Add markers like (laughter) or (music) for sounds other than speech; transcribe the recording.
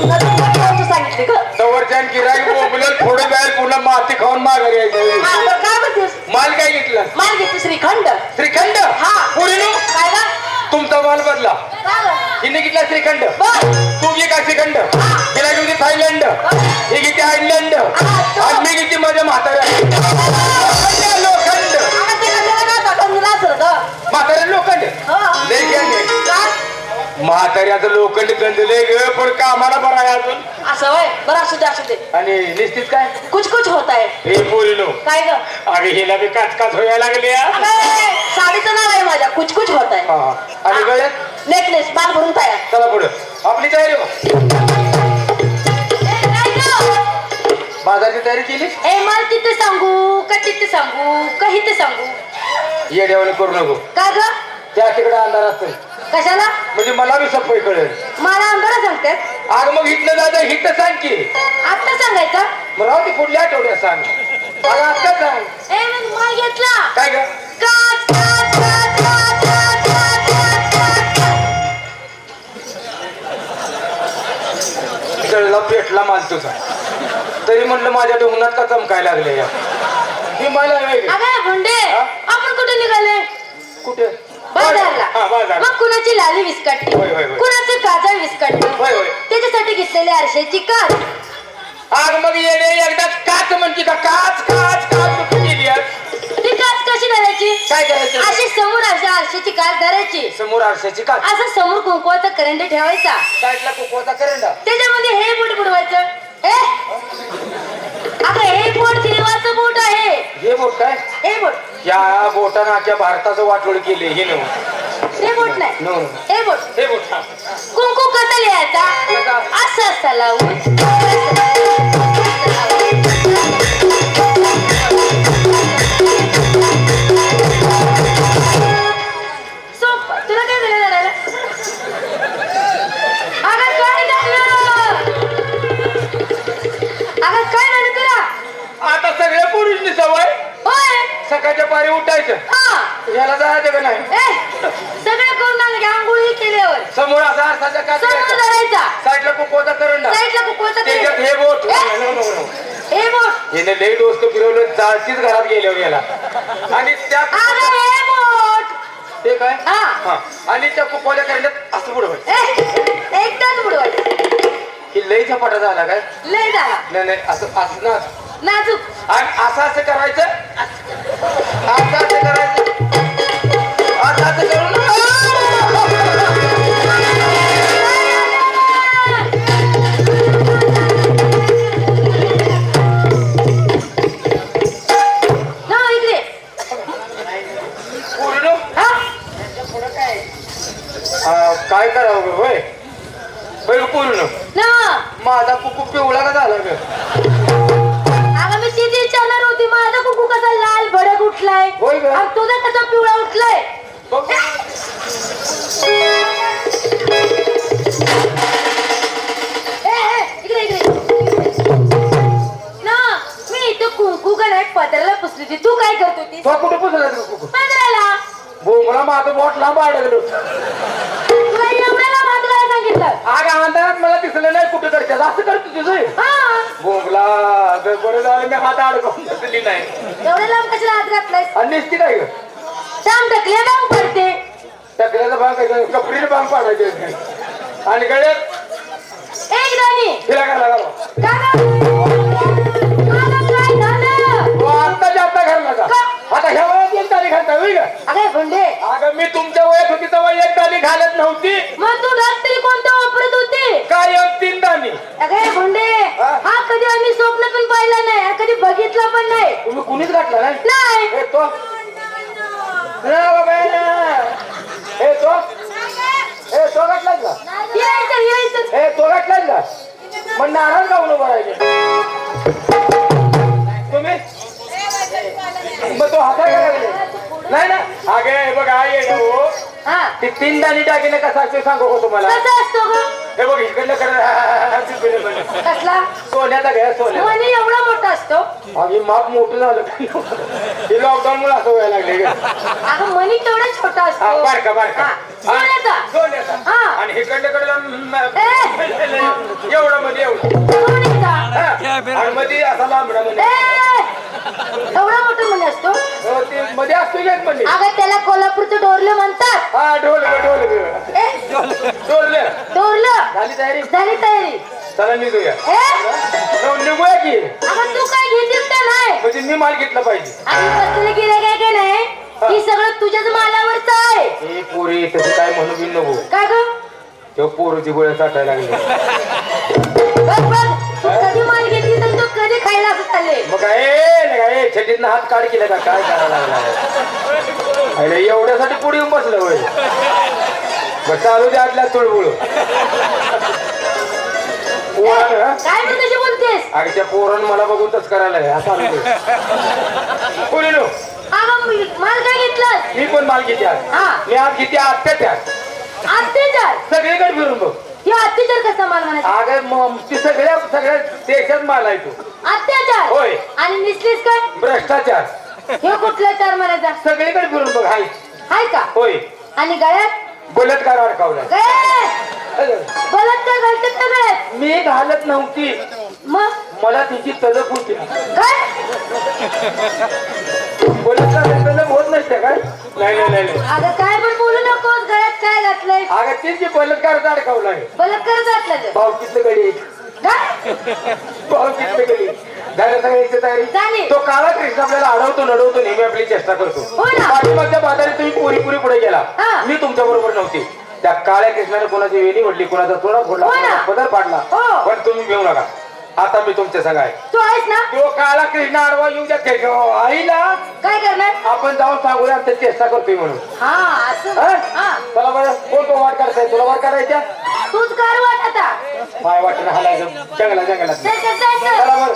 सांगितले ग बोंबलल थोडं जाईल पुन्हा माती खाऊन बरं, काय म्हणतेस? माल काय घेतला? माल घेते श्रीखंड. श्रीखंड? हा. काय ग तुमचा माल बदला? हिने घेतला श्रीखंड. तू घे का श्रीखंड? तिला घेतली थायलंड. ही घेते आयर्लंड. आणि मी घेतली माझ्या म्हाताऱ्या लोखंड म्हाताऱ्या म्हाताऱ्याचं लोखंड गंजले ग पण कामाला बरं आहे अजून. असं वय बरं असू दे असू दे. आणि निश्चित काय? कुछ कुछ होत आहे. हे बोललो काय ग? अरे हिला बी काच काच व्हायला लागली हा. अबे, साडीचं नाव आहे माझ्या. कुछ कुछ होत आहे. हा. आणि गळ्यात? नेकलेस बाल भरून तयार. चला पुढं. आपली तयारी बघ. बाजारची तयारी केली? ए मला तिथे सांगू का तिथे सांगू का इथे सांगू? येड्यावाने करू नको. का ग? त्या तिकडे अंधार असतो कशाला? म्हणजे मला बी सफाई कळेल. मला अंधारा सांगतात अग मग हिथलं दादा हिथं सांग की. आता सांगायचं? मग राहू दे पुढल्या आठवड्यात सांग. अगं आता सांग. ए मग माल घेतला. काय ग? पेटला माल तुझा. तरी म्हणलं माझ्या डोंगणात का चमकायला लागले या? ही मला वेगळी. अगं भुंडे हा? आपण कुठे निघाले? कुठे? हा मग कुणाची लाली विस्कटली होय, होय, होय. कुणाचं काजळ विस्कटलं होय त्याच्यासाठी घेतलेली आरशाची काच आग मग येणे एकदा काच म्हणते का? काच काच काच कुठे गेली आज? ती काच कशी धरायची? काय करायचं? अशी समोर अशा आरशाची काच धरायची. समोर आरशाची काच. असं समोर कुंकवाचा करंट ठेवायचा. साईडला करंडा. त्याच्यामध्ये हे बोट बुडवायचं. अगं हे बोट देवाचं बोट आहे. बोट काय? हे बोट. या बोटानं भारताचं वाटोळ केले हे नव हे बोट नाही. नो हे बोट. हे बोट. कुंकू कसा लिहायचा? असं असं लावून. केल्यावर. समोर असा आरसाच्या काच समोर घ्यायचा. धरायचा. साईडला कोकोचा करंडा साईडला कुकवाचा त्याच्यात हे बोट. हे? हिने लई फिरवलं जाळतीच घरात गेल्यावर याला. आणि त्या अगं हे बोट. ते काय? हा. हा. आणि त्या कुकवाच्या करंड्यात असं होय. ए, एकदाच बुडवायचं ही लई झपाटा झाला काय? लय झाला. नाही नाही असं असं ना नाजूक. आणि असं असं करायचं असं असं करायचं. अगं मी विचारणार होती. माझा कुकू कसा लाल भडक उठलाय. होय गं. आणि तुझा कसा पिवळा उठलाय. बघ ए, ए, इकडे इकडे. ना मी इथं कुंकू नाही पदराला पुसली होती तू काय करत होतीस? तो कुठं पुसला तुझा कुकू? पदराला. बोंबला माझं बोट लांब अडकलो तुला सांगितलं आग अंधारात मला दिसलं नाही कुठं करतात असं करतो तुझं हा. अगं बरं झालं मी हात अडकवून बसली नाही. एवढ्या लांब कशाला हात घातलायस? आणि निसती काय ग? थांब ढकल्या पडते टकल्याचा भाग कपडीने भाग पाडायचे आणि गळ्यात एक दाणी हिला काय लागावं? काय गं? मला काय झालं? तो आता ह्या वयात एक तारीख घालता अगे भंडे अगं मी तुमच्या वयात होती तेव्हा एक दाणी घालत नव्हती. मग तू रात्री येतो. येतो हे चोरटलाच ना हे चोरटलाच ना मग नाराज जाऊन उभं राहिले? तुम्ही? मग तो हाता काय लागले? नाही ना अगे बघा येऊ हो. ती तीन दाणी टाकीने कसा असतो सांगू हो तुम्हाला? हे बघ इकडलं (laughs) कडे सोन्याचा घ्या सोन्या असतो? आम्ही माप मोठं झालं हे लॉकडाऊन मुळे असं व्हायला लागले अगं मनी तेवढा छोटा हा, असतो. बारका बारका हा, सोन्याचा सोन्याचा हा. आणि हे कडे कडे ए! एवढं मध्ये एवढं. सोन्याचा हा. आणि मध्ये असा लांबडा मध्ये ए! एवढा मोठा मनी असतो? हो, ते मध्ये असतो की एक मध्ये अगं त्याला कोल्हापूरचं डोरलं म्हणतात. हा ढोल ग, ढोल ग. ए, ढोल डोरलं. झाली तयारी? झाली तयारी. चला निघूया. ए! हो, निघूया की? अगं मी माल घेतला पाहिजे. आणि बसलेलं गिऱ्हाईक आहे का नाही? ही. सगळं तुझ्याच मालावरच आहे. हे पोरी तसं काय म्हणू बी नको? काय ग? तेव्हा पोरीची गोळ्या चाटायला लागले. बघ बघ. तू कधी माल घेतली तर तू कधी खायला असं चालले? मग काय नाही काय छटीतनं हात काढ केला का? काय करायला लागला? अरे एवढ्यासाठी पुढे येऊन बसलं होय. मग चालू दे आतल्या तुळबुळ? काय अगं त्या पोरण मला बघून तस करायला लागले. असं आलं कोणी अगं माल काय घेतलं मी पण माल घेते आज. हा. मी आज घेते अत्याचार अत्याचार सगळीकडे फिरून बघ. हे अत्याचार कसा माल म्हणायचा? अगं मग ती सगळ्या सगळ्या देशात माल आहे तू. अत्याचार होय. आणि निसलीस काय? भ्रष्टाचार. हे कुठला चार म्हणायचा? सगळीकडे फिरून बघ हाय. हाय का? होय. आणि गळ्यात? बलात्कार अडकावला गळ्यात? बलात्कार घालतात का गळ्यात? मी घालत नव्हती. मग? मला तिची तलप होती. काय? तलप होत नसते काय? नाही नाही नाही नाही. अगं काय पण बोलू नकोस गळ्यात काय घातलंय? अगं तिची बलात्कार अडकावला आहे. बलात्कार घातलं ते. भावकीतलं गडी काय? भावकीतलं गडी झालं सगळ्याची झाली. तयारी? तो काळा कृष्ण आपल्याला अडवतो नडवतो नेहमी आपली चेष्टा करतो. हो ना. पाठीमागच्या बाजारी तुम्ही पुरी पुरी पुढे गेला. हा. मी तुमच्या बरोबर नव्हती. त्या काळ्या कृष्णाने कोणाची वेणी ओढली कोणाचा थोडा फोडला हो ना. कोणाचा पदर पाडला हो. पण तुम्ही घेऊ नका. आता मी तुमच्या संग आहे. तू आहेस ना? तो काळा कृष्ण आडवा येऊ द्या त्याच्या आईला काय करणार? आपण जाऊन सांगूया आमच्या चेष्टा करतोय म्हणून. हा असं? हा? हा. चला बरं कोण तो वाट करताय तुला वाट करायच्या तूच कर वाट आता. पाय वाटणं हालायचं. जंगला जंगलात. चल, चल, चल, चल. चला बरं.